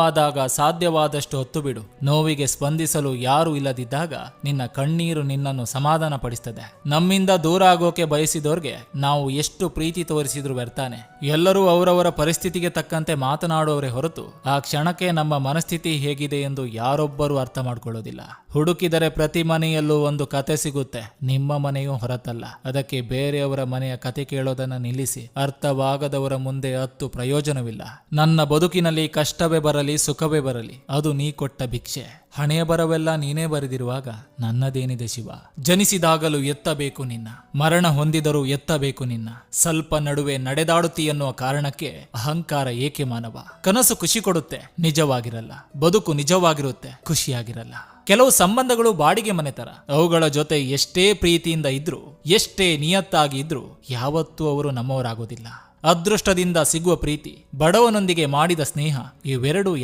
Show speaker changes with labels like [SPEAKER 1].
[SPEAKER 1] ಆದಾಗ ಸಾಧ್ಯವಾದಷ್ಟು ಹೊತ್ತು ಬಿಡು ನೋವಿಗೆ ಸ್ಪಂದಿಸಲು ಯಾರು ಇಲ್ಲದಿದ್ದಾಗ ನಿನ್ನ ಕಣ್ಣೀರು ನಿನ್ನನ್ನು ಸಮಾಧಾನ ಪಡಿಸ್ತದೆ ನಮ್ಮಿಂದ ದೂರ ಆಗೋಕೆ ಬಯಸಿದವ್ರಿಗೆ ನಾವು ಎಷ್ಟು ಪ್ರೀತಿ ತೋರಿಸಿದ್ರು ವ್ಯರ್ಥಾನೆ. ಎಲ್ಲರೂ ಅವರವರ ಪರಿಸ್ಥಿತಿಗೆ ತಕ್ಕಂತೆ ಮಾತನಾಡುವವರೇ ಹೊರತು ಆ ಕ್ಷಣಕ್ಕೆ ನಮ್ಮ ಮನಸ್ಥಿತಿ ಹೇಗಿದೆ ಎಂದು ಯಾರೊಬ್ಬರೂ ಅರ್ಥ ಮಾಡ್ಕೊಳ್ಳೋದಿಲ್ಲ. ಹುಡುಕಿದರೆ ಪ್ರತಿ ಮನೆಯಲ್ಲೂ ಒಂದು ಕತೆ ಸಿಗುತ್ತೆ. ನಿಮ್ಮ ಮನೆಯೂ ಹೊರತಲ್ಲ. ಅದಕ್ಕೆ ಬೇರೆಯವರ ಮನೆಯ ಕತೆ ಕೇಳೋದನ್ನ ನಿಲ್ಲಿಸಿ. ಅರ್ಥವಾಗದವರ ಮುಂದೆ ಹತ್ತು ಪ್ರಯೋಜನವಿಲ್ಲ. ನನ್ನ ಬದುಕಿನಲ್ಲಿ ಕಷ್ಟವೇ ಬರಲಿ ಸುಖವೇ ಬರಲಿ, ಅದು ನೀ ಕೊಟ್ಟ ಭಿಕ್ಷೆ. ಹಣೆಯ ಬರವೆಲ್ಲ ನೀನೇ ಬರೆದಿರುವಾಗ ನನ್ನದೇನಿದೆ ಶಿವ? ಜನಿಸಿದಾಗಲೂ ಎತ್ತಬೇಕು ನಿನ್ನ. ಮರಣ ಹೊಂದಿದರೂ ಎತ್ತಬೇಕು ನಿನ್ನ. ಸ್ವಲ್ಪ ನಡುವೆ ನಡೆದಾಡುತ್ತಿ ಎನ್ನುವ ಕಾರಣಕ್ಕೆ ಅಹಂಕಾರ ಏಕೆ ಮಾನವ? ಕನಸು ಖುಷಿ ಕೊಡುತ್ತೆ, ನಿಜವಾಗಿರಲ್ಲ. ಬದುಕು ನಿಜವಾಗಿರುತ್ತೆ, ಖುಷಿಯಾಗಿರಲ್ಲ. ಕೆಲವು ಸಂಬಂಧಗಳು ಬಾಡಿಗೆ ಮನೆ ತರ ಅವುಗಳ ಜೊತೆ ಎಷ್ಟೇ ಪ್ರೀತಿಯಿಂದ ಇದ್ರು, ಎಷ್ಟೇ ನಿಯತ್ತಾಗಿ ಇದ್ರು, ಯಾವತ್ತೂ ಅವರು ನಮ್ಮವರಾಗೋದಿಲ್ಲ. ಅದೃಷ್ಟದಿಂದ ಸಿಗುವ ಪ್ರೀತಿ ಬಡವನೊಂದಿಗೆ ಮಾಡಿದ ಸ್ನೇಹ ಇವೆರಡೂ